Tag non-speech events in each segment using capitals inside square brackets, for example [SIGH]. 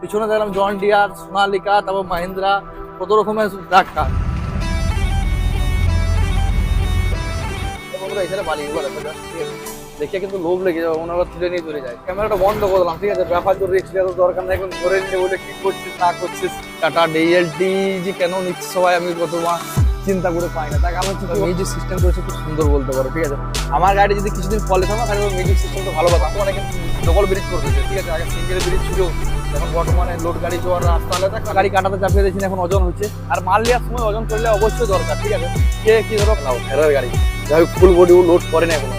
পিছনে দেখলাম John Deere, Sonalika, তারপর মাহিন্দ্রা, কত রকমের ট্রাক্টর বালিগুলো দেখো কিন্তু লোভ লেগে যাবে ওনারা তুলে নিয়ে চলে যায়। ক্যামেরাটা বন্ধ করে দিলাম, ঠিক আছে। ব্যাপার তো রিক্স তো দরকার নেই, এখন ধরে নিয়ে বলে কি করছিস, না করছিস। টাটা ডিএলটি যে কেন নিচ্ছে সবাই, আমি কত চিন্তা করে পাই না। তাকে আমার কিন্তু মিউজিক সিস্টেম করেছে খুব সুন্দর বলতে পারো, ঠিক আছে। আমার গাড়ি যদি কিছুদিন ফলে থাকো, তাহলে মিউজিক সিস্টেমটা ভালো এখন কিন্তু ডবল ব্রিজ করে দিয়েছে ঠিক আছে। আগে সিঙ্গেল ব্রিজ ছিল এখন বর্তমানে লোড গাড়ি যাওয়ার রাস্তা আলাদা গাড়ি কাটাতে চাপিয়ে দিয়েছি এখন ওজন হচ্ছে। আর মাল নেওয়ার সময় ওজন করলে অবশ্যই দরকার ঠিক আছে? কে কি ধরো নাও ফেরার গাড়ি। যাই ফুল বডি লোড করে না এখন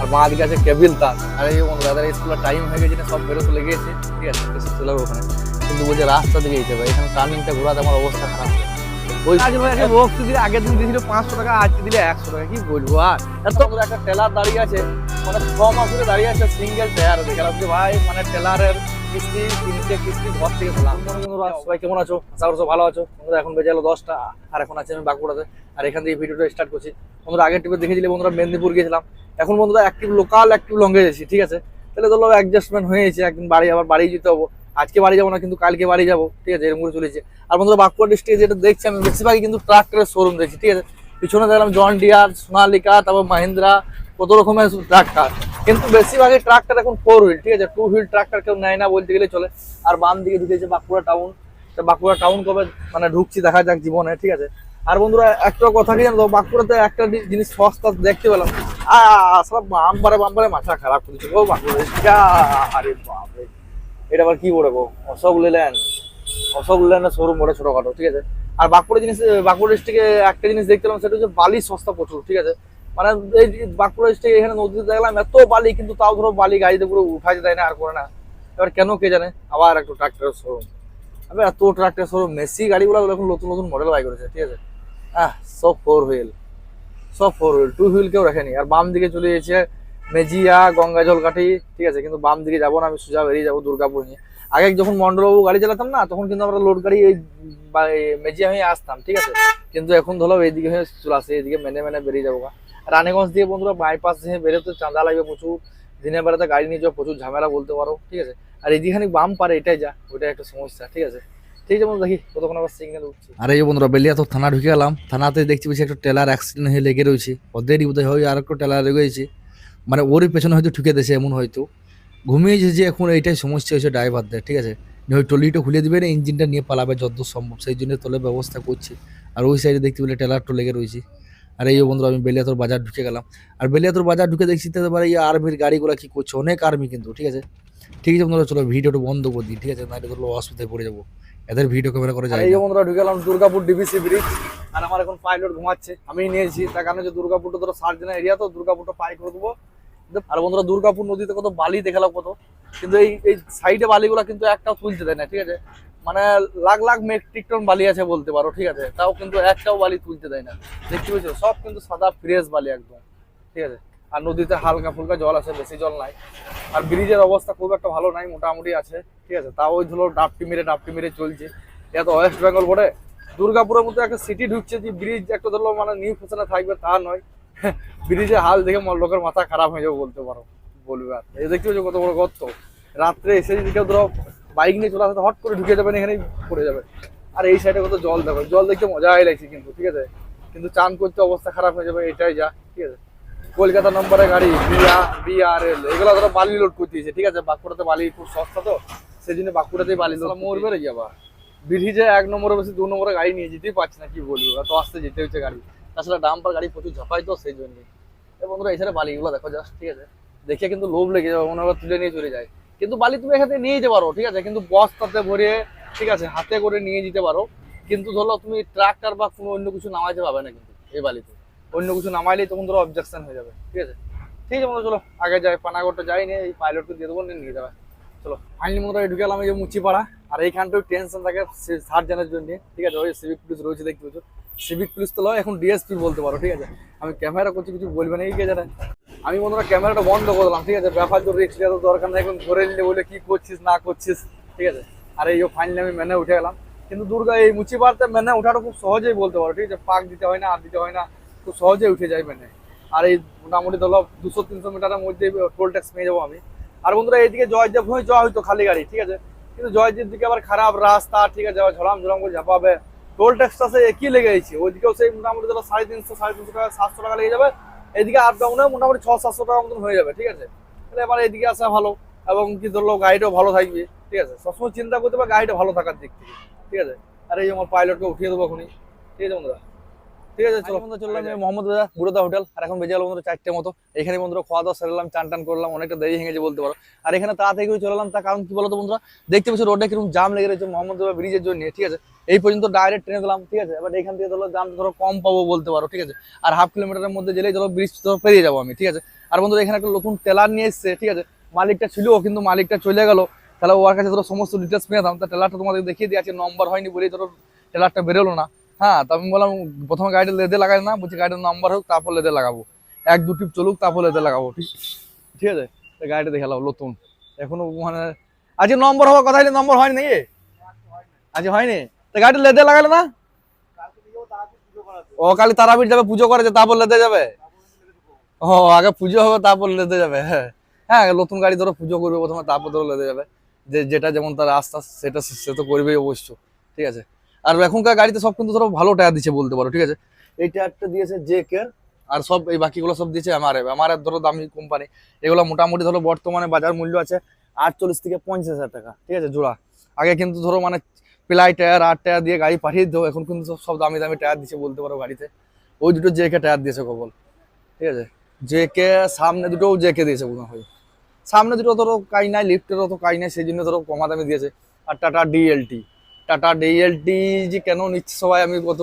আর মা দিকে আছে কেবিল তার। আর এই দাদার স্কুলের টাইম হয়ে গেছে সব বেরোতে লেগে গেছে ঠিক আছে? চলে যাবে ওখানে। কিন্তু বলছে রাস্তা দিকে যেতে হবে এখানে টার্নিংটা ঘোরাতে আমার অবস্থা খারাপ। হয়ে? ওই বক্স দিলে আগের দিন দিয়েছিল পাঁচশো টাকা আজকে দিলে একশো টাকা কি বলব? আর এত একটা টেলার দাঁড়িয়ে আছে মানে ছ মাস ধরে দাঁড়িয়ে আছে সিঙ্গেল টায়ার দেখলাম যে ভাই মানে টেলারের কিস্তি তিনটে কিস্তি ঘর থেকে তোলা বন্ধুরা সবাই কেমন আছো? আশা করছ ভালো আছো। বন্ধুরা এখন বেজে গেলো দশটা আর এখন আছে আমি বাঁকুড়াতে। আর এখান থেকে ভিডিওটা স্টার্ট করছি। বন্ধুরা আগের টিপে দেখেছিলে বন্ধুরা মেদিনীপুর গেছিলাম এখন বন্ধুরা অ্যাক্টিভ লোকাল অ্যাক্টিভ লঙ্গে গেছি ঠিক আছে? তাহলে ধরো অ্যাডজাস্টমেন্ট হয়েছে একদিন বাড়ি আবার বাড়ি যেতে হব। আজকে বাড়ি যাব না কিন্তু কালকে বাড়ি যাব ঠিক আছে? এরকম করে চলেছে। আর বন্ধুরা বাঁকুড়া ডিস্ট্রিক্টে যেটা দেখছি আমি বেশিরভাগই কিন্তু ট্রাক্টরের শোরুম দেখছি ঠিক আছে? পিছনে দেখলাম জন ডিয়ার সোনালিকা তারপর মাহিন্দ্রা কত রকমের ট্রাক্টর কিন্তু বেশিরভাগই ট্রাক্টর এখন ফোর হুইল ঠিক আছে? টু হুইল ট্রাক্টর কেউ নেয় না বলতে গেলে চলে। আর বাম দিকে ঢুকেছে বাঁকুড়া টাউন তো বাঁকুড়া টাউন কবে মানে ঢুকছি দেখা যাক জীবনে, ঠিক আছে? আর বন্ধুরা, একটা কথা কি জানো বাঁকুড়াতে একটা জিনিস সস্তা দেখতে পেলাম। আসলে বাম্বারে বাম্বারে মাথা খারাপ করেছে। গো বাঁকুড়া আরে বাপরে। এটা আবার কি বলব? অশোক লেল্যান্ড। অশোক লেল্যান্ডের শোরুম বলে ছোটখাটো, ঠিক আছে? আর বাঁকুড়া জিনিস, বাঁকুড়া ডিস্ট্রিক্টে একটা জিনিস দেখতে পেলাম, সেটা হচ্ছে বালি সস্তা প্রচুর, ঠিক আছে? মানে এই বাঁকুড়া ডিস্ট্রিক্টে এখানে নদীতে দেখলাম, এত বালি, কিন্তু তাও ধরো বালি গাড়িতে পুরো উঠাইতে দেয় না, আর করে না। এবার কেন কে জানে? আবার একটু ট্রাক্টরের শোরুম আবে এত ট্রাক্টরের শোরুম মেসি গাড়িগুলো এখন নতুন নতুন মডেল বাই করেছে, ঠিক আছে? আহ, সব ফোর হুইল সব ফোর হুইল টু হুইল কেউ রাখেনি। আর বাম দিকে চলে গেছে মেজিয়া, গঙ্গা, জলকাঠি, ঠিক আছে? কিন্তু বাম দিকে যাব না, আমি সোজা বেরিয়ে যাব দুর্গাপুর নিয়ে। আগে যখন মন্ডলবাবু গাড়ি চালাতাম না, তখন কিন্তু আমরা লোড গাড়ি মেজিয়া হয়ে আসতাম, ঠিক আছে? কিন্তু এখন ধরো এইদিকে হয়ে চলে আসে, এইদিকে মেনে মেনে বেরিয়ে যাব। রানীগঞ্জ দিয়ে বন্ধুরা বাইপাস দিয়ে বেরোতে চাঁদা লাগবে প্রচুর। দিনের বেলাতে গাড়ি নিয়ে যাওয়া প্রচুর ঝামেলা বলতে পারো, ঠিক আছে? আর এইদিকে বাম পারে, এটাই যা ওইটাই একটা সমস্যা, ঠিক আছে? ঠিক আছে দেখি কতক্ষণ আবার সিগন্যাল উঠছে। আর এই বন্ধুরা, বেলিয়া তো থানা ঢুকে গেলাম। থানাতে দেখছি বেশি একটা টেলার অ্যাক্সিডেন্ট হয়ে লেগে রয়েছে। ওদেরই বোধহয় হয় আর একটা টেলার লেগেছে মানে ওরই পেছনে হয়তো ঠুকে দিয়েছে এমন হয়তো। ঘুমিয়েছে যে এখন এইটাই সমস্যা হয়েছে ড্রাইভারদের ঠিক আছে? ওই টলিটা খুলে দিবে না ইঞ্জিনটা নিয়ে পালাবে যতদূর সম্ভব সেই জন্য তোলে ব্যবস্থা করছি। আর ওই সাইডে দেখতে পেলে টেলারটা লেগে রয়েছে। আর এই যে বন্ধুরা আমি বেলিয়াতর বাজার ঢুকে গেলাম। আর বেলিয়াতর বাজার ঢুকে দেখছি তো এবার এই আর্মির গাড়িগুলো কি করছে অনেক আর্মি কিন্তু ঠিক আছে? ঠিক আছে বন্ধুরা চলো ভিডিওটা বন্ধ করে দিই ঠিক আছে? না নাহলে ধরো অসুবিধায় পড়ে যাব। এদের ভিডিও ক্যামেরা করে যায় এই বন্ধুরা ঢুকে গেলাম দুর্গাপুর ডিবিসি ব্রিজ আর আমার এখন পাইলট ঘুমাচ্ছে। আমি নিয়েছি তার কারণে যে দুর্গাপুরটা ধরো সার্জেনা এরিয়া তো দুর্গাপুরটা পাই করে দেবো। আর বন্ধুরা দুর্গাপুর নদীতে কত বালি দেখালাম কত। কিন্তু এই এই সাইডে বালিগুলো কিন্তু একটাও তুলতে দেয় না, ঠিক আছে? মানে লাখ লাখ মেট্রিক টন বালি আছে বলতে পারো, ঠিক আছে? তাও কিন্তু একটাও বালি তুলতে দেয় না। দেখতে পেয়েছ? সব কিন্তু সাদা ফ্রেশ বালি একদম, ঠিক আছে? আর নদীতে হালকা ফুলকা জল আছে, বেশি জল নাই। আর ব্রিজের অবস্থা খুব একটা ভালো নাই, মোটামুটি আছে, ঠিক আছে? তাও ওই ধরো ডাপটি মেরে ডাপটি মেরে চলছে। এটা তো ওয়েস্ট বেঙ্গল বটে। দুর্গাপুরের মতো একটা সিটি ঢুকছে যে ব্রিজ একটা ধরো মানে নিউ ফ্যাশনে থাকবে তা নয়। ব্রিজের হাল দেখে লোকের মাথা খারাপ হয়ে যাবে বলতে পারো বলবে আর। এই দেখতে পাচ্ছ কত বড় গর্ত। রাত্রে এসে যদি কেউ ধরো বাইক নিয়ে চলে আসে হট করে ঢুকে যাবে না এখানেই পড়ে যাবে। আর এই সাইডে কত জল দেখো জল দেখতে মজাই লাগছে কিন্তু ঠিক আছে? কিন্তু চান করতে অবস্থা খারাপ হয়ে যাবে এটাই যা ঠিক আছে? কলকাতা নম্বরের গাড়ি বিআর বিআরএল এগুলো ধরো বালি লোড করতে দিয়েছে ঠিক আছে? বাঁকুড়াতে বালি খুব সস্তা তো সেই জন্য বাঁকুড়াতেই বালি লোড মরবে রে যাবা ব্রিজে এক নম্বরে বেশি দু নম্বরে গাড়ি নিয়ে যেতেই পারছি না কি বলব? এত আসতে যেতে হচ্ছে গাড়ি। তাছাড়া ডাম্পার গাড়ি প্রচুর ঝাপাই তো, সেই জন্য। এই বন্ধুরা, এছাড়া বালিগুলো দেখো জাস্ট ঠিক আছে? দেখে কিন্তু লোভ লেগে যাবে, মনে তুলে নিয়ে চলে যায়। কিন্তু বালি তুমি এখানে নিয়ে যেতে পারো, ঠিক আছে? কিন্তু বস্তাতে ভরে, ঠিক আছে, হাতে করে নিয়ে যেতে পারো। কিন্তু ধরো, তুমি ট্রাক্টর বা কোনো অন্য কিছু নামাইতে পারবে না কিন্তু এই বালিতে। অন্য কিছু নামাইলেই তখন ধরো অবজেকশন হয়ে যাবে, ঠিক আছে? ঠিক আছে বন্ধু চলো, আগে যাই, পানাগড়টা যাই, নিয়ে এই পাইলটকে দিয়ে দেবো, নিয়ে যাবে। চলো ফাইনালি মতো ঢুকে গেলাম এই যে মুচিপাড়া, আর এইখানটাও টেনশন থাকে সার্জেনের জন্য, ঠিক আছে? ওই সিভিক পুলিশ রয়েছে, দেখতে পাচ্ছ। সিভিক পুলিশ তো এখন ডিএসপি বলতে পারো, ঠিক আছে? আমি ক্যামেরা করছি, কিছু বলবে না, এই কে জানে? আমি বন্ধুরা ক্যামেরাটা বন্ধ করলাম ঠিক আছে? ব্যাপার তো রিক্স তো দরকার নেই, এখন ধরে নিলে বলে কি করছিস, না করছিস, ঠিক আছে? আর এই ফাইনালি আমি মেনে উঠে গেলাম। কিন্তু দুর্গা, এই মুচিপাড়াতে মেনে ওঠাটা খুব সহজেই বলতে পারো, ঠিক আছে? পাক দিতে হয় না, আর দিতে হয় না, খুব সহজেই উঠে যায় মেনে। আর এই মোটামুটি ধরো দুশো, তিনশো মিটারের মধ্যে টোল ট্যাক্স পেয়ে যাব আমি। আর বন্ধুরা, এইদিকে জয়দেব হয়ে যাওয়া হয়তো খালি গাড়ি, ঠিক আছে? কিন্তু জয়জির দিকে আবার খারাপ রাস্তা, ঠিক আছে? আবার ঝলাম ঝলাম করে ঝাপাবে। টোল ট্যাক্সটা সে একই লেগে গেছে ওইদিকেও সেই মোটামুটি ধরো সাড়ে তিনশো সাড়ে তিনশো টাকা, সাতশো টাকা লেগে যাবে। এদিকে আপ ডাউনে মোটামুটি ছ সাতশো টাকার মতন হয়ে যাবে, ঠিক আছে? তাহলে এবার এদিকে আসা ভালো, এবং কি ধরলো, গাড়িটাও ভালো থাকবে, ঠিক আছে? সবসময় চিন্তা করতে হবে গাড়িটা ভালো থাকার দিক থেকে, ঠিক আছে? আর এই আমার পাইলটকে উঠিয়ে দেবো এখনই, ঠিক আছে বন্ধুরা? ঠিক আছে চলো। বন্ধুরা চললাম মোহাম্মদ দাদা বুড়োদা হোটেল। আর এখন বেজে গেল বন্ধুরা চারটে মতো। এখানে বন্ধুরা খাওয়া দাওয়া সেরলাম চান টান করলাম অনেকটা দেরি হয়ে গেছে বলতে পারো। আর এখানে তাড়াতাড়ি করে চললাম তার কারণ কি বলতো বন্ধুরা? দেখতে পাচ্ছি রোডে কীরকম জাম লেগে রয়েছে মোহাম্মদ দাদা ব্রিজের জন্য ঠিক আছে? এই পর্যন্ত ডাইরেক্ট ট্রেনে দিলাম ঠিক আছে? এবার এখান থেকে ধরো জাম ধরো কম পাবো বলতে পারো ঠিক আছে? আর হাফ কিলোমিটারের মধ্যে গেলেই ধরো ব্রিজ ধরো পেরিয়ে যাব আমি ঠিক আছে? আর বন্ধুরা এখানে একটা নতুন টেলার নিয়ে এসছে ঠিক আছে? মালিকটা ছিল কিন্তু মালিকটা চলে গেল। তাহলে ওর কাছে ধরো সমস্ত ডিটেলস পেয়েতাম তা টেলারটা তোমাদের দেখিয়ে দিয়েছে নম্বর হয়নি বলেই ধরো টেলারটা বেরোলো না। হ্যাঁ তো আমি বললাম, প্রথমে গাড়িটা লেদে লাগাই না, বলছি গাড়িটার নাম্বার হোক, তারপর লেদে লাগাবো। এক, দু টিপ চলুক, তারপর লেদে লাগাবো, ঠিক? ঠিক আছে? গাড়িটা দেখে লাও নতুন। এখনও মানে আজকে নম্বর হওয়ার কথা নম্বর হয়নি নাকি? আজকে হয়নি? তো গাড়িটা লেদে লাগালে না? ও কালি তারাপীঠ যাবে, পুজো করেছে, তারপর লেদে যাবে? ও, আগে পুজো হবে, তারপর লেদে যাবে হ্যাঁ। হ্যাঁ নতুন গাড়ি ধরো, পুজো করবে প্রথমে, তারপর ধরো লেদে যাবে। যে, যেটা যেমন তার আস্তে আস্তে সেটা সে তো করবেই অবশ্য, ঠিক আছে? আর এখনকার গাড়িতে সব কিন্তু ধরো ভালো টায়ার দিচ্ছে বলতে পারো ঠিক আছে? এই টায়ারটা দিয়েছে জে কে আর সব এই বাকিগুলো সব দিয়েছে আমার আমার ধরো দামি কোম্পানি এগুলো মোটামুটি ধরো বর্তমানে বাজার মূল্য আছে আটচল্লিশ থেকে পঞ্চাশ হাজার টাকা ঠিক আছে জোড়া। আগে কিন্তু ধরো মানে প্লাই টায়ার আট টায়ার দিয়ে গাড়ি পাঠিয়ে দিত এখন কিন্তু সব সব দামি দামি টায়ার দিচ্ছে বলতে পারো গাড়িতে। ওই দুটো জে কে টায়ার দিয়েছে কবল ঠিক আছে? জে কে সামনে দুটোও জে কে দিয়েছে মনে হয়। সামনে দুটো ধরো কাজ নাই লিফটের অত কাজ নাই সেই জন্য ধরো কমা দামে দিয়েছে। আর টাটা ডিএলটি টাটা ডিএলটি যে কেন নিচ্ছে সবাই আমি কত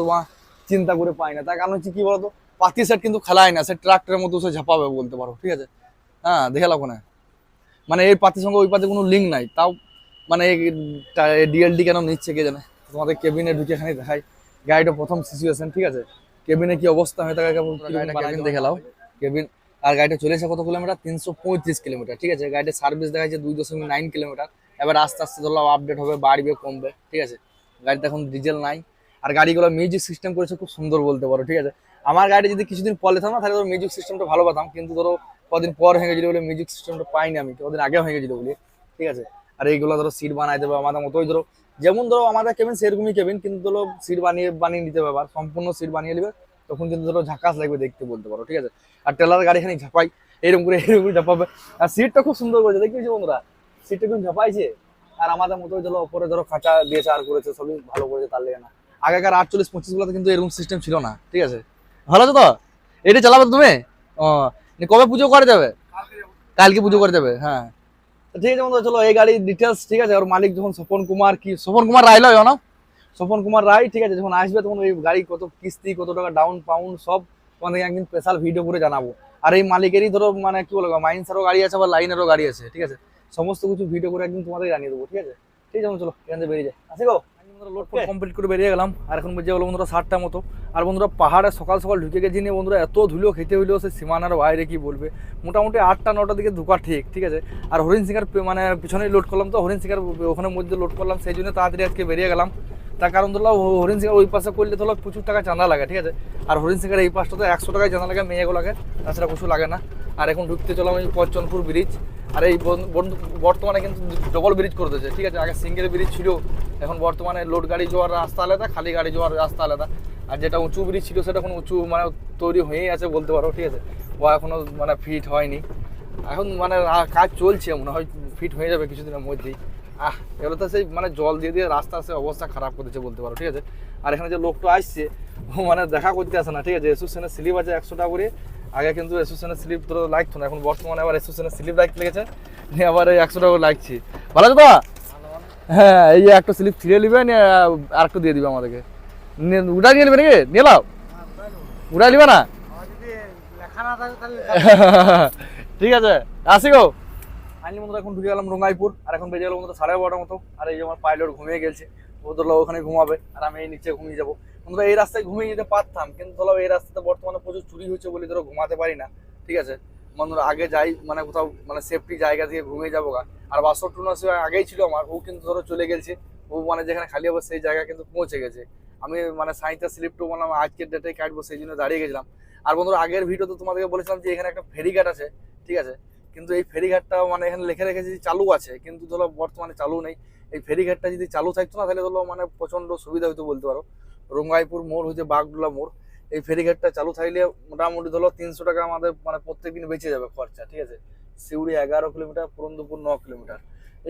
চিন্তা করে পাই না। তার কারণ হচ্ছে কি বলতো? পাতি সেট কিন্তু খেলায় না সে ট্রাক্টরের মতো সে ঝাপাবে বলতে পারো ঠিক আছে? হ্যাঁ দেখে লাভ না মানে এই পাতির সঙ্গে ওই পাতে কোনো লিঙ্ক নাই। তাও মানে ডিএলটি কেন নিচ্ছে কে জানে? তোমাদের কেবিনে ঢুকে এখানে দেখাই। গাড়িটা প্রথম সিচুয়েশন ঠিক আছে? কেবিনে কি অবস্থা হয়ে থাকে কেবিন দেখে লাও। কেবিন আর গাড়িটা চলেছে কত কিলোমিটার? তিনশো পঁয়ত্রিশ কিলোমিটার ঠিক আছে? গাড়িটা সার্ভিস দেখাচ্ছে দুই দশমিক নাইন কিলোমিটার। এবার আস্তে আস্তে ধরলাম আপডেট হবে, বাড়বে, কমবে, ঠিক আছে? গাড়িতে এখন ডিজেল নাই। আর গাড়িগুলো মিউজিক সিস্টেম করেছে খুব সুন্দর বলতে পারো, ঠিক আছে? আমার গাড়ি যদি কিছুদিন পর লেতাম না, তাহলে ধরো মিউজিক সিস্টেমটা ভালো পেতাম। কিন্তু ধরো কদিন পর হয়ে গেছিল বলে মিউজিক সিস্টেমটা পাইনি আমি, কদিন আগে হয়ে গেছিল বলে, ঠিক আছে? আর এইগুলো ধরো সিট বানাই দেবে আমাদের মতোই, ধরো যেমন ধরো আমাদের কেবিন সেরকমই কেবিন কিন্তু ধরো সিট বানিয়ে বানিয়ে নিতে হবে। আবার সম্পূর্ণ সিট বানিয়ে নেবে, তখন কিন্তু ধরো ঝাঁকাস লাগবে দেখতে বলতে পারো, ঠিক আছে? আর টেলার গাড়ি খানি ঝাপাই, এরকম করে এরকম করে ঝাঁপাবে। আর সিটটা খুব সুন্দর করেছে দেখেছি বন্ধুরা? সিটটা কিন্তু ঝাপাইছে আর আমাদের মতোই ধরো ওপরে ধরো খাঁচা দিয়েছে আর করেছে সবই ভালো করেছে তার লেগে না। আগেকার আটচল্লিশ কিন্তু এরকম সিস্টেম ছিল না ঠিক আছে? ভালো আছো তো? এটা চালাবে তুমি? ও কবে পুজো করে যাবে? কালকে পুজো করে যাবে হ্যাঁ। ঠিক আছে বন্ধু চলো এই গাড়ির ডিটেলস ঠিক আছে? ওর মালিক যখন স্বপন কুমার কি স্বপন কুমার রায় লয় না স্বপন কুমার রায় ঠিক আছে? যখন আসবে তখন ওই গাড়ি কত কিস্তি কত টাকা ডাউন পাউন্ড সব তোমাদেরকে একদিন স্পেশাল ভিডিও করে জানাব। আর এই মালিকেরই ধরো মানে কি বলব মাইন্সারও গাড়ি আছে আবার লাইনেরও গাড়ি আছে ঠিক আছে? সমস্ত কিছু ভিডিও করে একদিন তোমাদের জানিয়ে দেবো ঠিক আছে? ঠিক আছে চলো এখান থেকে বেরিয়ে যায় আসি গো? লোড কমপ্লিট করে বেরিয়ে গেলাম। আর এখন বেজে গেলো বন্ধুরা সাতটা মতো। আর বন্ধুরা পাহাড়ে সকাল সকাল ঢুকে গেছি নিয়ে বন্ধুরা এত ধুলো খেতে হইলেও সে সীমানার বাইরে কি বলবে? মোটামুটি আটটা নটার দিকে ঢুকা ঠিক ঠিক আছে? আর হরিণ সিংহার মানে পিছনেই লোড করলাম তো হরিণ সিংহার ওখানে মধ্যে লোড করলাম সেই জন্য তাড়াতাড়ি আজকে বেরিয়ে গেলাম। তার কারণ ধরো হরিণ সিংহার ওই পাশে করলে ধরো প্রচুর টাকা চাঁদা লাগে ঠিক আছে? আর হরিণ সিংহার এই পাশটাতে একশো টাকায় চাঁদা লাগে মেয়েগুলো লাগে তাছাড়া কিছু লাগে না। আর এখন ঢুকতে চলাম এই পশ্চনপুর ব্রিজ আর এই বর্তমানে কিন্তু ডবল ব্রিজ করে দিয়েছে। ঠিক আছে, আগে সিঙ্গেল ব্রিজ ছিল, এখন বর্তমানে লোড গাড়ি যাওয়ার রাস্তা আলাদা, খালি গাড়ি যাওয়ার রাস্তা আলাদা। আর যেটা উঁচু ব্রিজ ছিল, সেটা এখন উঁচু মানে তৈরি হয়েই আছে বলতে পারো, ঠিক আছে? ও এখনও মানে ফিট হয়নি। এখন মানে কাজ চলছে, মনে হয় ফিট হয়ে যাবে কিছুদিনের মধ্যেই। আহ, এগুলো তো সেই মানে জল দিয়ে দিয়ে রাস্তা সে অবস্থা খারাপ করে দিচ্ছে বলতে পারো, ঠিক আছে? আর এখানে যে লোকটা আসছে, ও মানে দেখা করতে আসে না, ঠিক আছে? এসোসিয়েশনের স্লিপ আছে একশো টাকা করে আগে কিন্তু এসোসিয়েশনের স্লিপ তো লাগতো না, এখন বর্তমানে আবার এসোসিয়েশনের স্লিপ লাগতে লেগেছে। নিয়ে আবার এই একশো টাকা লাগছে। ভালো তো? হ্যাঁ এই যে একটা স্লিপ ছিঁড়ে নিবে, নিয়ে আর একটু দিয়ে দিবে আমাদেরকে। উঠা নিয়ে নেবে নাকি? নিয়ে নাও। উঠা নিবে না? [LAUGHS] ঠিক আছে, আসি গো। আইনি বন্ধুরা, এখন ঢুকে গেলাম রঙ্গাইপুর, আর এখন বেজে গেল বন্ধুরা সাড়ে বারোটার মতো। আর এই যে আমার পাইলট ঘুমিয়ে গেছে, ও ধরলো ওখানে ঘুমাবে, আর আমি এই নিচে ঘুমিয়ে যাব। বন্ধুরা এই রাস্তায় ঘুমিয়ে যেতে পারতাম। কিন্তু ধরো এই রাস্তাতে বর্তমানে প্রচুর চুরি হচ্ছে বলে ধরো ঘুমাতে পারি না। ঠিক আছে? বন্ধুরা, আগে যাই মানে কোথাও মানে সেফটি জায়গা থেকে ঘুমিয়ে যাব গা। আর বাসর টুনার সে আগেই ছিল আমার, ও কিন্তু ধরো চলে গেছে। ও মানে যেখানে খালি হবে সেই জায়গা কিন্তু পৌঁছে গেছে। আমি মানে সাইন্সের স্লিপটু মানে আজকের ডেটে কাটবো সেই জন্য দাঁড়িয়ে গেছিলাম। আর বন্ধুরা, আগের ভিডিওতে তোমাদেরকে বলেছিলাম যে এখানে একটা ফেরিঘাট আছে। ঠিক আছে? কিন্তু এই ফেরিঘাটটা মানে এখানে লিখে রেখেছে চালু আছে। কিন্তু ধরো বর্তমানে চালু নেই। এই ফেরিঘাটটা যদি চালু থাকতো না, তাহলে ধরো মানে প্রচণ্ড সুবিধা হতো বলতে পারো। রঙ্গাইপুর মোড়, হচ্ছে বাগডোলা মোড়, এই ফেরিঘাটটা চালু থাকলে মোটামুটি ধরো তিনশো টাকা আমাদের মানে প্রত্যেকদিন বেঁচে যাবে খরচা, ঠিক আছে? সিউড়ি এগারো কিলোমিটার, পুরন্দপুর ন কিলোমিটার।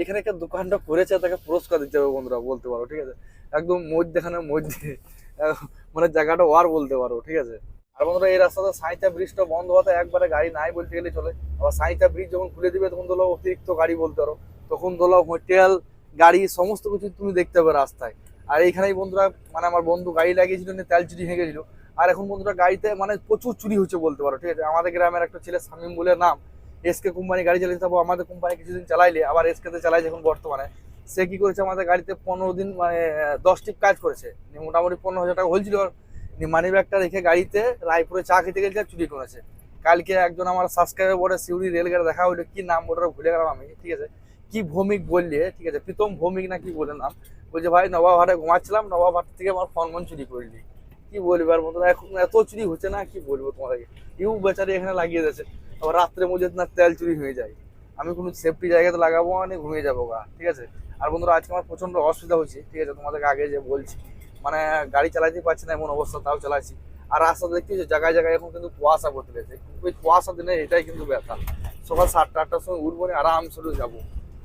এখানে একটা দোকানটা করেছে তাকে পুরস্কার দিতে হবে বন্ধুরা, বলতে পারো, ঠিক আছে? একদম মধ্যখানে মধ্যে মানে জায়গাটা ওয়ার বলতে পারো, ঠিক আছে? আর বন্ধুরা, এই রাস্তাতে সাঁইতা ব্রিজটা বন্ধ হতে একবারে গাড়ি নাই বলতে গেলে চলে। আবার সাঁইতা ব্রিজ যখন খুলে দিবে, তখন ধরো অতিরিক্ত গাড়ি বলতে পারো। তখন ধরো হোটেল, গাড়ি, সমস্ত কিছু তুমি দেখতে পাবে রাস্তায়। আর এইখানেই বন্ধুরা মানে আমার বন্ধু গাড়ি লাগিয়েছিল তেল চুরি হয়ে গেছিল। আর এখন বন্ধুরা গাড়িতে মানে প্রচুর চুরি হচ্ছে বলতে পারো, ঠিক আছে? আমাদের গ্রামের একটা ছেলে, শামীম বলে নাম। এসকে কোম্পানি গাড়ি চালিয়ে তারপর আমাদের কোম্পানি কিছুদিন চালাইলে, আবার এসকেতে চালাই এখন বর্তমানে। সে কি করেছে, আমাদের গাড়িতে পনেরো দিন মানে দশ টিপ কাজ করেছে। মোটামুটি পনেরো হাজার টাকা হয়েছিল। মানি ব্যাগটা রেখে গাড়িতে রায়পুরে চা খেতে গেছে চুরি করেছে। কালকে একজন আমার সাবস্ক্রাইবার বলে, সিউড়ি রেলগাড়ি দেখা হইল, কি নাম ওটা ভুলে গেলাম আমি, ঠিক আছে? কি ভৌমিক বললে? ঠিক আছে, প্রীতম ভৌমিক না কি বলে নাম? বলছে, ভাই, নবাবহাটে ঘুমাচ্ছিলাম, নবাবহাট থেকে আমার ফোন মন চুরি করলি কি বলবি আর বন্ধুরা, এখন এত চুরি হচ্ছে না, কি বলব তোমাদেরকে ইউ বেচারি এখানে লাগিয়ে দিয়েছে। আবার রাত্রের মধ্যে না তেল চুরি হয়ে যায়। আমি কোনো সেফটি জায়গাতে লাগাবো মানে ঘুমিয়ে যাব গা, ঠিক আছে? আর বন্ধুরা, আজকে আমার প্রচণ্ড অসুবিধা হচ্ছে ঠিক আছে? তোমাদেরকে আগে যে বলছি মানে গাড়ি চালাতে পারছি না এমন অবস্থা, তাও চালাচ্ছি। আর রাস্তা দেখতে যে জায়গায় জায়গায় এখন কিন্তু কুয়াশা পড়তে লেগেছে। ওই কুয়াশা দিনে এটাই কিন্তু ব্যথা। সকাল সাতটা আটটার সময় উঠবো না আরাম করে যাব।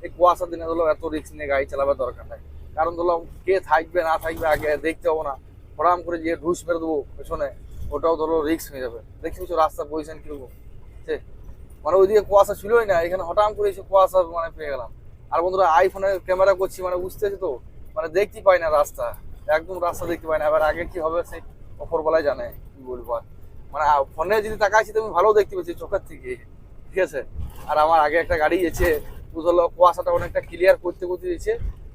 এই কুয়াশার দিনে হলো এত রিস্ক নিয়ে গাড়ি চালাবার দরকার নাই। কারণ ধরো কে থাকবে, না থাকবে, আগে দেখতে হব না। হঠাৎ করে যে ঢুস মেরে দেবো পেছনে, ওটাও ধরো রিস্ক হয়ে যাবে। দেখছি রাস্তা পজিশন কীরকম? ঠিক মানে ওইদিকে কুয়াশা ছিলই না, এখানে হঠাৎ করে এসে কুয়াশা মানে পেয়ে গেলাম। আর বন্ধুরা আইফোনে ক্যামেরা করছি মানে বুঝতেছি তো? মানে দেখতে পাই না রাস্তা, একদম রাস্তা দেখতে পাই না। এবার আগে কি হবে সেই অপরবেলায় জানে, কি বলব মানে ফোনে যদি তাকাচ্ছি তুমি ভালো দেখতে পেয়েছি চোখের থেকে, ঠিক আছে? আর আমার আগে একটা গাড়ি এসে বুঝলো, কুয়াশাটা অনেকটা ক্লিয়ার করতে করতে দিয়েছে,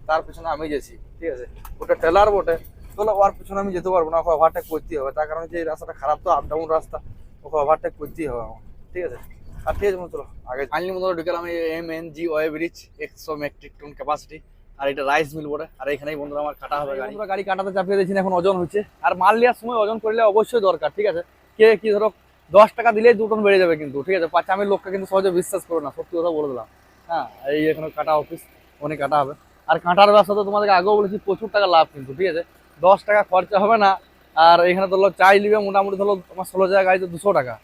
তার পেছনে আমি গেছি, ঠিক আছে? ওটা টেলার বটে তাহলে ওর পেছনে আমি যেতে পারব না, ওকে ওভারটেক করতেই হবে। তার কারণে যে রাস্তাটা খারাপ, তো আপ ডাউন রাস্তা, ওকে ওভারটেক করতেই হবে আমার ঠিক আছে? আর ঠিক আছে চলো, আগে ফাইনালি মতো ঢুকেলাম M N G way bridge একশো মেট্রিক টন ক্যাপাসিটি আর এটা রাইস মিল বলে আর এখানেই বন্ধুরা আমার কাটা হবে গাড়ি। গাড়ি কাটাতে চাপিয়ে দিয়েছি, এখন ওজন হচ্ছে। আর মাল নেওয়ার সময় ওজন করলে অবশ্যই দরকার, ঠিক আছে? কে কি ধরো, দশ টাকা দিলেই দু বেড়ে যাবে কিন্তু, ঠিক আছে? পাঁচ আমি লোককে কিন্তু সহজে বিশ্বাস করো না, সত্যি কথা বলে দিলাম। হ্যাঁ এই এখানে কাটা অফিস ওখানে কাটা হবে। আর কাঁটার ব্যবসা তো তোমাদেরকে আগেও বলেছি প্রচুর টাকা লাভ কিন্তু ঠিক আছে? দশ টাকা খরচা হবে না। আর এখানে ধরো চাই নিবে মোটামুটি ধরো তোমার ষোলো জায়গা গাড়িতে দুশো টাকা।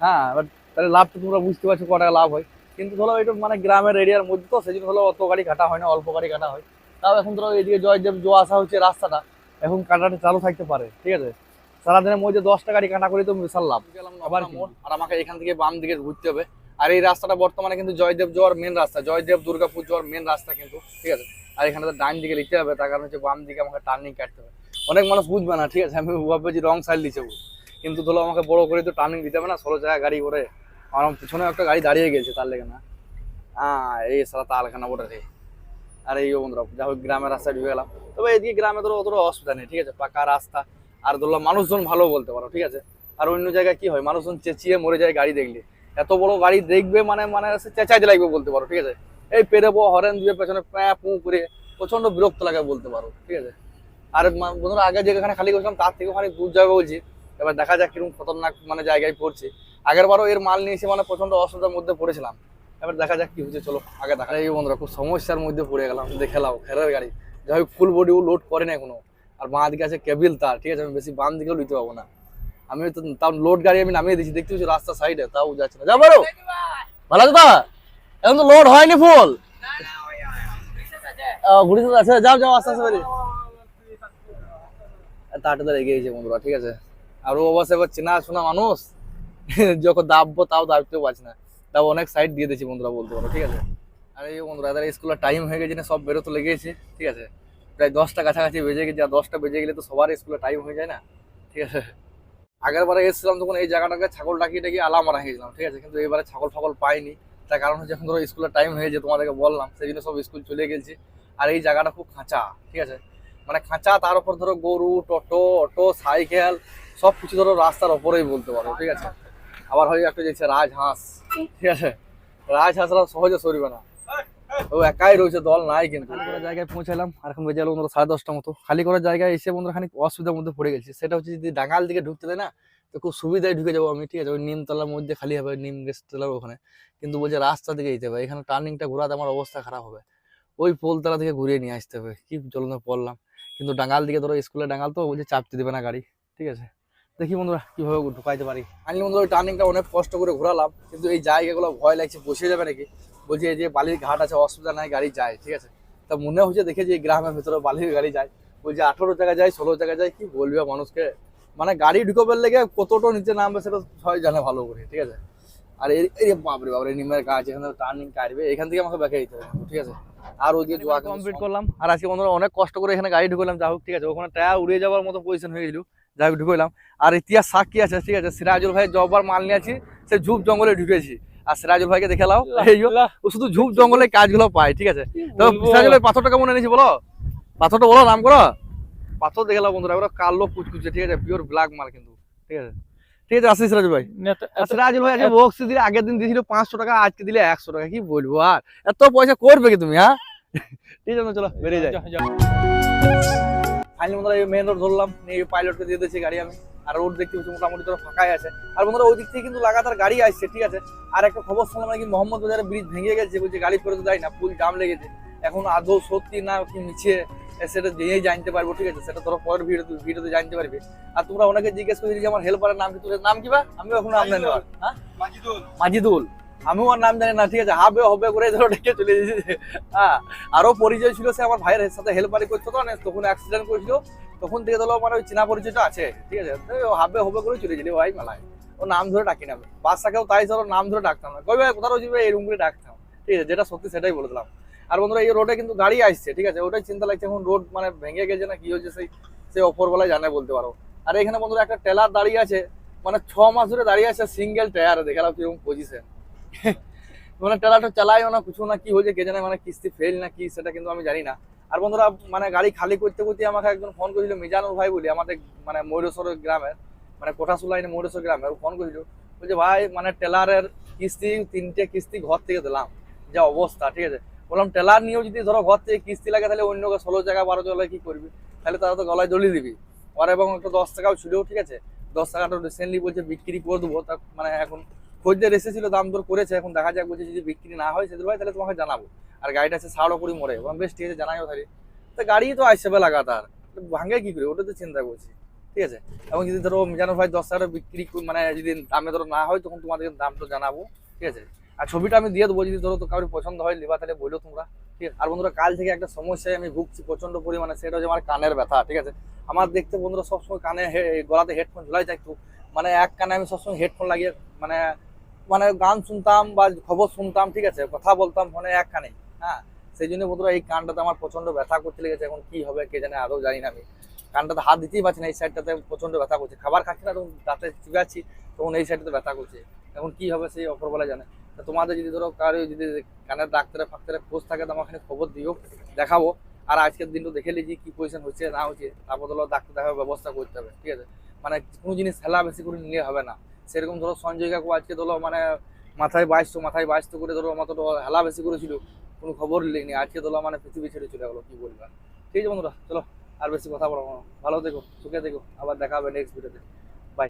হ্যাঁ এবার তাহলে লাভ তো তোমরা বুঝতে পারছ ক টাকা লাভ হয়। কিন্তু ধরো এটা মানে গ্রামের এরিয়ার মধ্যে তো সেই জন্য ধরো অত গাড়ি কাটা হয় না অল্প গাড়ি কাটা হয়। তাও এখন ধরো এদিকে জয়দেব জো আসা হচ্ছে রাস্তাটা এখন কাটাটা চালু থাকতে পারে ঠিক আছে? সারাদিনের মধ্যে দশটা গাড়ি কাটা করে তো বিশাল লাভ। আবার আর আমাকে এখান থেকে বাম দিকে ঘুরতে হবে। আর এই রাস্তাটা বর্তমানে কিন্তু জয়দেব জোয়ার মেন রাস্তা, জয়দেব দুর্গাপুর জোয়ার মেন রাস্তা কিন্তু, ঠিক আছে? আর এখানে তো ডান দিকে লিখতে হবে, তার কারণ হচ্ছে বাম দিকে আমাকে টার্নিং কাটতে হবে। অনেক মানুষ বুঝবে না, ঠিক আছে? আমি ভাববে যে রং সাইড দিচ্ছে কিন্তু ধরো আমাকে বড় করে তো টার্নিং দিতে হবে না, ষোলো জায়গায় গাড়ি করে। আমার পিছনে একটা গাড়ি দাঁড়িয়ে গেছে তার লেগে না। হ্যাঁ এই সারা তালখানা ওটা রে। আর এই বন্ধুরা, যা হোক গ্রামের রাস্তায় ঢুকে গেলাম। তবে এদিকে গ্রামে ধরো অতটা অসুবিধা নেই, ঠিক আছে? পাকা রাস্তা। আর ধরলাম মানুষজন ভালো বলতে পারো, ঠিক আছে? আর অন্য জায়গায় কি হয়? মানুষজন চেঁচিয়ে মরে যায় গাড়ি দেখলে। এত বড় গাড়ি দেখবে মানে মানে চেঁচাইতে লাগবে বলতে পারো, ঠিক আছে? এই পেরেবো হরেন দিয়ে পেছনে প্যাঁ, পু করে প্রচণ্ড বিরক্ত লাগে বলতে পারো, ঠিক আছে? আর বন্ধুরা, আগে যেখানে খালি করছিলাম, তার থেকে অনেক দূর যাবে বলছি। এবার দেখা যাক কীরকম খতরনাক মানে জায়গায় পড়ছে। আগের বারও এর মাল নিয়ে এসে মানে প্রচণ্ড অসুবিধার মধ্যে পড়েছিলাম। এবার দেখা যাক কি হচ্ছে, চলো, আগে দেখা এই বন্ধুরা, খুব সমস্যার মধ্যে পড়ে গেলাম দেখে লাও খেলার গাড়ি। যাই ফুল বডিও লোড করে না এখনও। আর বাঁ দিকে আছে কেবিল তার, ঠিক আছে? আমি বেশি বাম দিকেও নিতে পারব না। আমি তো তাও লোড গাড়ি আমি নামিয়ে দিচ্ছি দেখতে পাচ্ছি রাস্তা সাইডে তাও যাচ্ছে না। যা পারো ভালো আছে তো এখন তো লোড হয়নি ফুল ঘুরিতে আছে। যাও যাও, আস্তে আস্তে বেরিয়ে। তাড়াতাড়ি এগিয়ে গেছে বন্ধুরা, ঠিক আছে? আর ও অবশ্য এবার চেনা শোনা মানুষ। যখন দাববো, তাও দাবতেও পারছি না। তাও অনেক সাইড দিয়ে দিয়েছি বন্ধুরা, বলতে পারো, ঠিক আছে? আর এই বন্ধুরা, এদের স্কুলের টাইম হয়ে গেছে না, সব বেরোতে লেগেছে, ঠিক আছে? প্রায় দশটা কাছাকাছি বেজে গেছে আর দশটা বেজে গেলে তো সবার স্কুলের টাইম হয়ে যায় না, ঠিক আছে? আগের বারে এসেছিলাম তখন এই জায়গাটাকে ছাগল ডাকিয়ে ডাকিয়ে আলাম মারা গেছিলাম ঠিক আছে? কিন্তু এবারে ছাগল ফাগল পাইনি। তার কারণ হচ্ছে এখন ধরো স্কুলের টাইম হয়েছে তোমাদেরকে বললাম সেই জন্য সব স্কুল চলে গেছি। আর এই জায়গাটা খুব খাঁচা, ঠিক আছে? মানে খাঁচা, তার উপর ধরো গরু, টোটো, অটো, সাইকেল, সব কিছু ধরো রাস্তার ওপরেই বলতে পারো, ঠিক আছে? আবার হয় একটা যেছে রাজহাঁস, ঠিক আছে? রাজহাঁসরা সহজে সরিবে না। ও একাই রয়েছে, দল নাই খালি জায়গায় পৌঁছালাম, আর এখন সাড়ে দশটা মতো। খালি করার জায়গায় এসে অসুবিধার মধ্যে পড়ে গেছি। সেটা হচ্ছে যদি ডাঙ্গাল দিকে ঢুকতে দেয় না, তো খুব সুবিধায় ঢুকে যাব আমি, ঠিক আছে? ওই নিমতলার মধ্যে খালি হবে, নিম রেস্তলার ওখানে। কিন্তু বলছে রাস্তা দিকে যেতে হবে, এখানে টার্নিংটা ঘোরাতে আমার অবস্থা খারাপ হবে। ওই পোলতলা থেকে ঘুরিয়ে নিয়ে আসতে হবে, কি জলনে পড়লাম। কিন্তু ডাঙ্গাল দিকে ধরো স্কুলের ডাঙ্গাল তো, বলছে চাপতে দেবে না গাড়ি, ঠিক আছে? দেখি বন্ধুরা কীভাবে ঢুকাইতে পারি। আমি বন্ধুরা ওই টার্নিংটা অনেক কষ্ট করে ঘোরালাম, কিন্তু এই জায়গাগুলো ভয় লাগছে, বসে যাবে নাকি? বলছে এই যে বালির ঘাট আছে অসুবিধা নাই গাড়ি যায় ঠিক আছে? তা মনে হচ্ছে দেখে যে গ্রামের ভেতরে বালির গাড়ি যায়। বলছে আঠেরো জায়গা যায় ষোলো জায়গা যায় কি বলবে মানুষকে? মানে গাড়ি ঢুকোবার লেগে কতটা নিচে নামবে সেটা সবাই জানে ভালো করে ঠিক আছে? আর এই বাপরে বাপরে নিমের গাছ এখানে টার্নিং কাটবে এখান থেকে আমাকে ব্যাকে দিতে হবে ঠিক আছে? আর ওইদিকে জোয়া কমপ্লিট করলাম। আর আজকে বন্ধুরা অনেক কষ্ট করে এখানে গাড়ি ঢুকলাম যা হোক ঠিক আছে? ওখানে টায়ার উড়ে যাওয়ার মতো পজিশন হয়ে গেল। যাই হোক ঢুকলাম। আর ইতিহাস সাক্ষী আছে ঠিক আছে? সিরাজুল ভাই জবার মাল নিয়ে আছি সে ঝুপ জঙ্গলে ঢুকেছি। আর সিরাজুল ভাইকে দেখে লাও এই ও শুধু ঝুপ জঙ্গলে কাজগুলো পায় ঠিক আছে? তো সিরাজুল ভাই পাথরটা কেমন এনেছি বলো? পাথরটা বলো নাম করো। পাথর দেখে লাও বন্ধুরা ওরা কালো কুচকুচে ঠিক আছে? পিওর ব্ল্যাক মাল কিন্তু ঠিক আছে? ঠিক আছে আসি সিরাজুল ভাই। আর সিরাজুল ভাই আজকে বক্সি দিলে আগের দিন দিয়েছিল পাঁচশো টাকা আজকে দিলে একশো টাকা কি বলব আর? এত পয়সা করবে কি তুমি হ্যাঁ? ঠিক আছে চলো বেরিয়ে যাই। ফাইনালি বন্ধুরা মেন রোড ধরলাম পাইলটকে দিয়ে দিয়েছি গাড়ি আমি। আর রোড দেখতে পাচ্ছি মোটামুটি ধরো ফাঁকাই আছে। আর বন্ধুরা ওই দিক থেকে কিন্তু লাগাতার গাড়ি আসছে ঠিক আছে? আর একটা খবর শুনলাম নাকি মোহাম্মদ বাজারে ব্রিজ ভেঙে গেছে বলছে গাড়ি ফেরত দেয় না পুল জাম লেগেছে। এখন আদৌ সত্যি না কি মিছে সেটা দিয়েই জানতে পারব ঠিক আছে? সেটা ধরো পরের ভিডিও ভিডিওতে জানতে পারবে। আর তোমরা অনেকে জিজ্ঞেস করি যে আমার হেল্পারের নাম কি তোদের নাম কি বা? আমি এখন নাম জানি হ্যাঁ হ্যাঁ? মাজিদুল। আমিও আর নাম জানি না, ঠিক আছে, হবে হবে করে ধরো ডেকে চলে এসেছে। হ্যাঁ আরও পরিচয় ছিল সে আমার ভাইয়ের সাথে হেল্পারি করতো তো তখন অ্যাক্সিডেন্ট করেছিল। তখন থেকে ধরো মানে ওই চেনা পরিচয়টা আছে, ঠিক আছে। তো হবে হবে করে চলে গেলি ভাই মেলায়। ও নাম ধরে ডাকি না আমি। বাচ্চাকেও তাই ধরো নাম ধরে ডাকতাম না। কই ভাই কোথাও যাবে এরকম করে ডাকতাম। ঠিক আছে, যেটা সত্যি সেটাই বলে দিলাম। আর বন্ধুরা, এই রোডে কিন্তু গাড়ি আসছে, ঠিক আছে। ওটাই চিন্তা লাগছে, এখন রোড মানে ভেঙে গেছে না, কি হয়েছে সেই সেই অপরবেলায় জানে বলতে পারো। আর এখানে বন্ধুরা একটা টেলার দাঁড়িয়ে আছে। মানে ছ মাস ধরে দাঁড়িয়ে আছে সিঙ্গেল টায়ারে দেখালাম কীরকম পজিশন মানে টেলারটা চালাইও না, কিছু না, কি হয়েছে কে জানে মানে কিস্তি ফেল না কি, সেটা কিন্তু আমি জানি না। আর বন্ধুরা মানে গাড়ি খালি করতে করতে আমাকে একজন ফোন করেছিল, মিজানুর ভাই বলি, আমাদের মানে ময়ূরেশ্বর গ্রামের মানে কোঠাসু লাইনে ময়ূরেশ্বর গ্রামের ফোন করেছিল। বলছে, ভাই মানে টেলারের কিস্তি, তিনটে কিস্তি ঘর থেকে দিলাম। যা অবস্থা, ঠিক আছে? বললাম টেলার নিয়েও যদি ধরো ঘর থেকে কিস্তি লাগে, তাহলে অন্য ষোলো টাকা, বারো টাকা, কি করবি? তাহলে তারা তো গলায় দলিয়ে দিবি। আর এবং একটা দশ টাকাও ছিল, ঠিক আছে? দশ টাকাটা রিসেন্টলি বলছে, বিক্রি করে দেবো, তা মানে এখন খোঁজদের এসেছিল, দাম দর করেছে, এখন দেখা যাক বলছে যদি বিক্রি না হয় সেদিন ভাই, তাহলে তোমাকে জানাব। আর গাড়িটা আছে সাড়ো করে মরে এবং বেশ, ঠিক আছে জানাইও তাহলে তো গাড়ি তো আসছে বে লাগাতার। ভাঙে কি করে? ওটা তো চিন্তা করছি। ঠিক আছে? এবং যদি ধরো মিজানুর ভাই দশ টাকা বিক্রি কর- মানে যদি দামে ধরো না হয়, তখন তোমাদের দাম তো জানাব। ঠিক আছে? আর ছবিটা আমি দিয়ে দেবো, যদি ধরো তো কারোর পছন্দ হয়, লিবা তাহলে বলো তোমরা। ঠিক আছে? আর বন্ধুরা, কাল থেকে একটা সমস্যায় আমি ভুগছি প্রচণ্ড পরিমাণে, সেটা হচ্ছে আমার কানের ব্যথা। ঠিক আছে? আমার দেখতে বন্ধুরা সবসময় কানে গলাতে হেডফোন ঝুলাই থাকতো। মানে এক কানে আমি সবসময় হেডফোন লাগিয়ে মানে মানে গান শুনতাম বা খবর শুনতাম, ঠিক আছে, কথা বলতাম ফোনে এক কানে হ্যাঁ? সেই জন্য বন্ধুরা এই কানটাতে আমার প্রচণ্ড ব্যথা করতে লেগেছে, এখন কি হবে কে জানে আদৌ জানি না আমি। কানটাতে হাত দিতেই পারছি না, এই সাইডটাতে প্রচণ্ড ব্যথা করছে। খাবার খাচ্ছি না, তখন দাঁতে চিবাচ্ছি তখন এই সাইডটাতে ব্যথা করছে। এখন কি হবে সেই অপরবেলা জানে। তা তোমাদের যদি ধরো কারও যদি কানের ডাক্তারে ফাক্তারে খোঁজ থাকে তো আমাকে খবর দিও, দেখাবো। আর আজকের দিনটা দেখে নিয়েছি কি পজিশন হচ্ছে, না হচ্ছে, তারপর ধরো ডাক্তার দেখার ব্যবস্থা করতে হবে, ঠিক আছে? মানে কোনো জিনিস হেলা বেশি করে নিলে হবে না। সেরকম ধরো সঞ্জয় কাকু আজকে ধরো মানে মাথায় বাইশতো মাথায় বাইশতো করে ধরো আমার তো হেলা বেশি করেছিল, কোনো খবর নেই আজকে ধরো মানে পৃথিবী ছেড়ে চলে গেলো, কি বলবেন ঠিক আছে বন্ধুরা, চলো আর বেশি কথা বলব ভালো থেকো, সুখে থেকো, আবার দেখা হবে নেক্সট ভিডিওতে